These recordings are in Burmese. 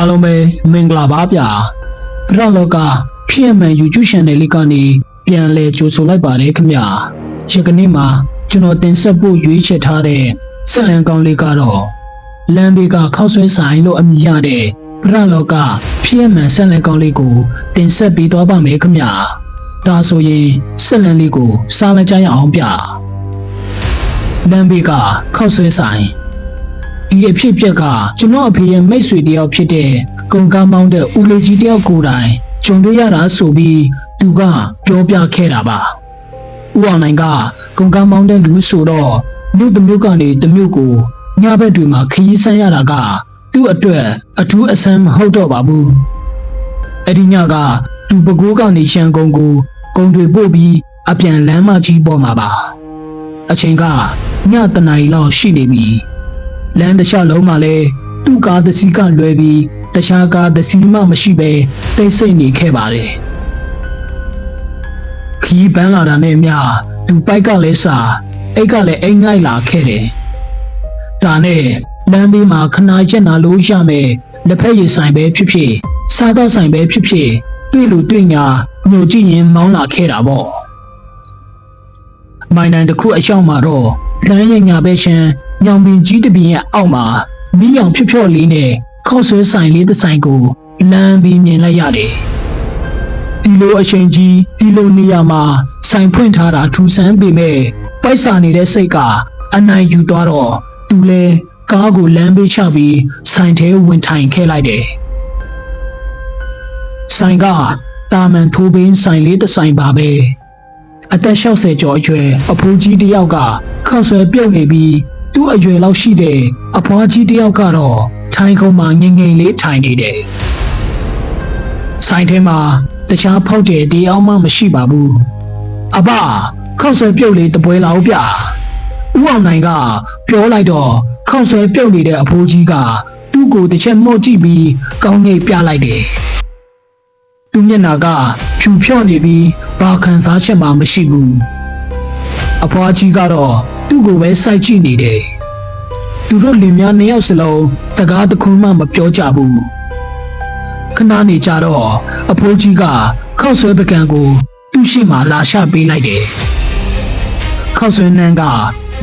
အားလုံးပဲမင်္ဂလာပါဗျာပရလောကဖြစ်မှန် YouTube channel လေးကနေပြန်လဲကြိုဆိုလိုက်ပါတယ်ခင်ဗျာယကနေ့မှာကျွန်တော်တင်ဆက်ဖို့ရွေးချယ်ထားတဲ့ဆက်လံကောင်းလေးကတော့လမ်းဘေးကခောက်ဆွဲဆိုင်လို့အမည်ရတဲ့ပရလောကဖြစ်မှန်ဆက်လံကောင်းလေးကိုတင်ဆက်ပေးသွားပါမယ်ခင်ဗျာဒါဆိုရင်ဆက်လံလေးကိုစားလိုက်ကြရအောင်ဗျာလမ်းဘေးကခောက်ဆွဲဆိုင် ဒီအဖြစ်အပျက်ကကျွန်တော်အဖေရဲ့မိတ်ဆွေတယောက်ဖြစ်တဲ့ကုံကားမောင်းတဲ့ဦးလေးကြီးတယောက်ကိုယ်တိုင်ဂျုံတွေ့ရတာဆိုပြီးသူကပြောပြခဲ့တာပါဦးအောင်နိုင်ကကုံကားမောင်းတဲ့လူဆိုတော့မြို့တစ်မြို့ကနေတစ်မြို့ကိုညဘက်တွေမှာခရီးဆန်းရတာကသူ့အတွက်အထူးအဆန်းမဟုတ်တော့ပါဘူးအဲ့ဒီညကသူပကိုးကနေရှန်ကုန်ကိုကုံတွေပို့ပြီးအပြန်လမ်းမကြီးပေါ်မှာပါအချိန်ကညတနာရီလောက်ရှိနေပြီ လမ်းတစ်လျှောက်လုံးမှာလဲသူ့ကားတစ်စီးကလွဲပြီးတခြားကားတစ်စီးမှမရှိပဲတိတ်ဆိတ်နေခဲ့ပါတယ်ခီးပန်းလာတာနဲ့မျှသူပိုက်ကလည်းစာအိတ်ကလည်းအိမ်ငိုက်လာခဲ့တယ်ဒါနဲ့လမ်းဘေးမှာခနာချက်နာလို့ရမယ်လက်ဖက်ရည်ဆိုင်ပဲဖြစ်ဖြစ်စားတော့ဆိုင်ပဲဖြစ်ဖြစ်တွေ့လူတွေ့ညာညိုကြည့်ရင်မောင်းလာခဲ့တာပေါ့မိုင်နန်တစ်ခုအရောက်မှာတော့လမ်းရဲ့ညာဘက်ရှမ်း ညောင်ပင်ကြီးတစ်ပင်ရဲ့အောက်မှာမီးရောင်ဖြော့ဖြော့လေးနဲ့ခောက်ဆွဲဆိုင်လေးတစ်ဆိုင်ကိုလမ်းပြီးမြင်လိုက်ရတယ်။ဒီလိုအချိန်ကြီးဒီလိုနေရာမှာဆိုင်ဖွင့်ထားတာထူဆန်းပေမဲ့ပိုက်စာနေတဲ့စိတ်ကအနိုင်ယူသွားတော့သူလဲကားကိုလမ်းပေးချပြီးဆိုင်ထဲဝင်ထိုင်ခဲ့လိုက်တယ်။ဆိုင်ကတာမန်ထိုးပင်းဆိုင်လေးတစ်ဆိုင်ပါပဲ။အသက်60ကျော်အရွယ်အဖိုးကြီးတစ်ယောက်ကခောက်ဆွဲပြုတ်နေပြီး သူ့အရွယ်လောက်ရှိတဲ့အဖွားကြီးတစ်ယောက်ကတော့ထိုင်ခုံမှာငငယ်လေးထိုင်နေတယ်။ဆိုင်ထဲမှာတခြားဖောက်တယ်ဒီအောင်မှမရှိပါဘူး။အဘခောက်ဆွဲပြုတ်လေးတပွဲလောက်ဗျ။ဦးအောင်နိုင်ကပြောလိုက်တော့ခောက်ဆွဲပြုတ်နေတဲ့အဖိုးကြီးကသူ့ကိုတစ်ချက်မှုတ်ကြည့်ပြီးကောင်းငိတ်ပြလိုက်တယ်။သူမျက်နာကဖြူဖြော့နေပြီးဘာခံစားချက်မှမရှိဘူးအဖွားကြီးကတော့ သူ့ကိုပဲစိုက်ကြည့်နေတယ်သူတို့လင်မယားနှစ်ယောက်စလုံးစကားတစ်ခုမှမပြောကြဘူးခဏနေကြတော့အဖိုးကြီးကခောက်ဆွဲပကံကိုသူ့ရှိမှလာရှပေးလိုက်တယ်ခောက်ဆွဲနှန်းက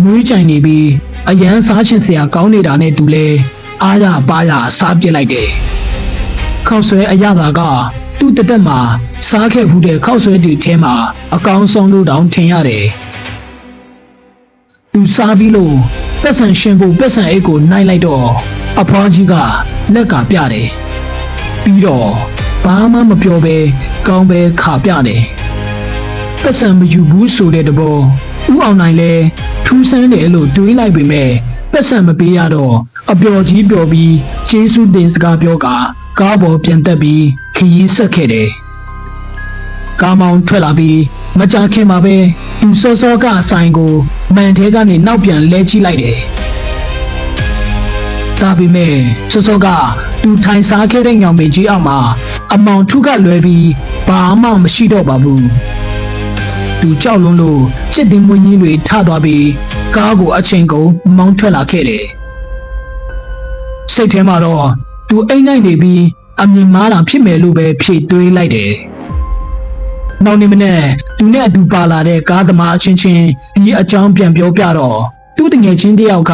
မွေးကြိုင်နေပြီးအရန်စားချင်စရာကောင်းနေတာနဲ့တူလဲအားရပါရစားပစ်လိုက်တယ်ခောက်ဆွဲအရသာကသူ့တတက်မှာစားခဲ့ဘူးတဲ့ခောက်ဆွဲတွေထဲမှာအကောင်ဆုံးလို့တောင်ထင်ရတယ်။ သူစားပြီးလို့ပတ်စံရှင်ဖို့ပတ်စံအိတ်ကိုနိုင်လိုက်တော့အဖွားကြီးကလက်ကပြတယ်။ပြီးတော့ဘာမှမပြောဘဲကောင်းပဲခါပြတယ်။ပတ်စံမယူဘူးဆိုတဲ့တဘောဥအောင်နိုင်လဲထူးဆန်းတယ်လို့တွေးလိုက်ပေမဲ့ပတ်စံမပေးရတော့အပျော်ကြီးပျော်ပြီးကျေးဇူးတင်စကားပြောကကားပေါ်ပြန်တက်ပြီးခရီးဆက်ခဲ့တယ်။ကားမောင်းထွက်လာပြီးမကြာခင်မှာပဲ သူစောစောကဆိုင်ကိုမန်ထဲကနေနောက်ပြန်လဲကြည့်လိုက်တယ်။ဒါပေမဲ့စောစောကသူထိုင်စားခဲ့တဲ့ညောင်ပင်ကြီးအောက်မှာအမောင်ထုကလွဲပြီးဘာမှမရှိတော့ပါဘူး။သူကြောက်လွန်းလို့စစ်တင်မွေးကြီးတွေထသွားပြီးကားကိုအချိန်ကုန်မောင်းထွက်လာခဲ့တယ်။စိတ်ထဲမှာတော့သူအိမ်နိုင်နေပြီးအမြင်မားတာဖြစ်မယ်လို့ပဲဖြေတွေးလိုက်တယ်။ နောက်နေ့မနေ့သူနဲ့အတူပါလာတဲ့ကားသမားအချင်းချင်းဒီအကြောင်းပြန်ပြောပြတော့သူ့တငယ်ချင်းတယောက်က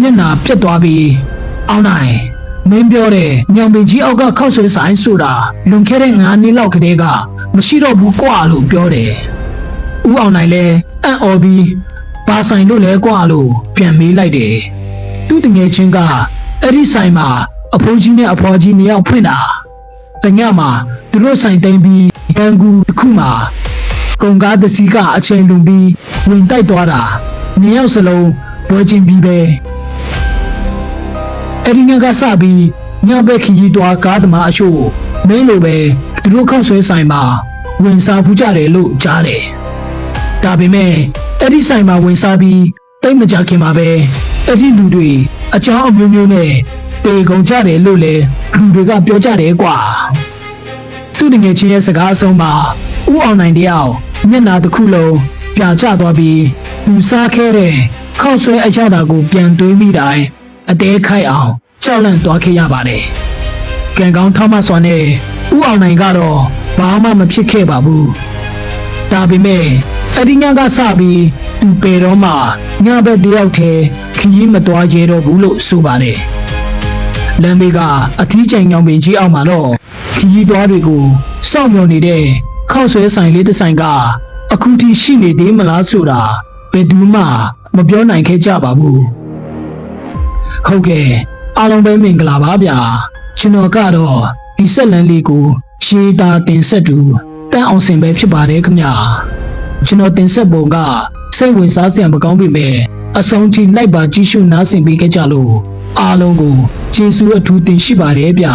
မျက်နာပြက်သွားပြီးအောင်းနိုင်မင်းပြောတဲ့ညောင်ပင်ကြီးအောက်ကခောက်ဆွဲဆိုင်ဆိုတာလွန်ခဲ့တဲ့9နှစ်လောက်ကတည်းကမရှိတော့ဘူးကွာလို့ပြောတယ်။ဦးအောင်နိုင်လဲအံ့ဩပြီးဘာဆိုင်လို့လဲကွာလို့ပြန်မေးလိုက်တယ်။သူ့တငယ်ချင်းကအဲ့ဒီဆိုင်မှာအဖိုးကြီးနဲ့အဖွားကြီးနှစ်ယောက်ဖွင့်တာ။ တညမှာသူတို့ဆိုင်သိမ်းပြီးရန်ကူတစ်ခုမှာကုံကားတစ်စီးကအချိန်လွန်ပြီးဝင်တိုက်သွားတာနှစ်ယောက်စလုံးပွဲချင်းပြီးပဲအဲ့ဒီညကစပြီးညဘက်ခရီးသွားကားသမားအချို့မင်းလိုပဲသူတို့ခောက်ဆွဲဆိုင်မှာဝင်စားဖူးကြတယ်လို့ကြားတယ်။ဒါပေမဲ့အဲ့ဒီဆိုင်မှာဝင်စားပြီးတိတ်မကြခင်မှာပဲအဲ့ဒီလူတွေအကြောင်းအမျိုးမျိုးနဲ့ တေကုန်ကြတယ်လို့လည်းလူတွေကပြောကြတယ်ကွာသူတငယ်ချင်းရဲ့စကားအဆုံးမှာဥအောင်နိုင်တယောက်မျက်နာတစ်ခုလုံးပြကျသွားပြီးလူစားခဲတဲ့ခောက်ဆွဲအရသာကိုပြန်တွေးမိတိုင်းအသေးခိုက်အောင်ကြောက်လန့်သွားခဲ့ရပါတယ်ကံကောင်းထောက်မစွာနဲ့ဥအောင်နိုင်ကတော့ဘာမှမဖြစ်ခဲ့ပါဘူးဒါပေမဲ့အဒီညကစပြီးသူပေတော့မှညဘက်တယောက်တည်းခရီးမသွားကြတော့ဘူးလို့ဆိုပါတယ် လမ်းဘေးကအထီးကျန်ညောင်ပင်ကြီးအောက်မှာတော့ခရီးသွားတွေကိုစောင့်မျှော်နေတဲ့ခောက်ဆွဲဆိုင်လေးတစ်ဆိုင်က အခုထိရှိနေသေးမလားဆိုတာဘယ်သူမှမပြောနိုင်ခဲ့ကြပါဘူးဟုတ်ကဲ့အားလုံးပဲမင်္ဂလာပါဗျာကျွန်တော်ကတော့ဒီဆက်လန်းလေးကိုရှေးတာတင်ဆက်သူတန်းအောင်စင်ပဲဖြစ်ပါတယ်ခင်ဗျာကျွန်တော်တင်ဆက်ပုံကစိတ်ဝင်စားစရာမကောင်းပေမဲ့အဆုံးထိလိုက်ပါကြည့်ရှုနားဆင်ပေးခဲ့ကြလို့ အားလုံးကိုကျေးဇူးအထူးတင်ရှိပါတယ်ဗျာ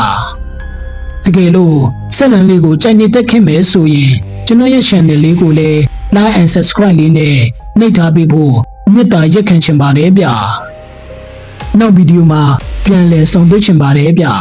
တကယ်လို့ဆက်လန်းလေးကိုကြိုက်နေတဲ့ခင်မယ်ဆိုရင်ကျွန်တော်ရဲ့ channel လေးကိုလည်း like and subscribe လေးနဲ့နှိပ်ထားပေးဖို့မေတ္တာရက်ခံချင်ပါတယ်ဗျာနောက်ဗီဒီယိုမှာပြန်လည်ဆုံတွေ့ချင်ပါတယ်ဗျာ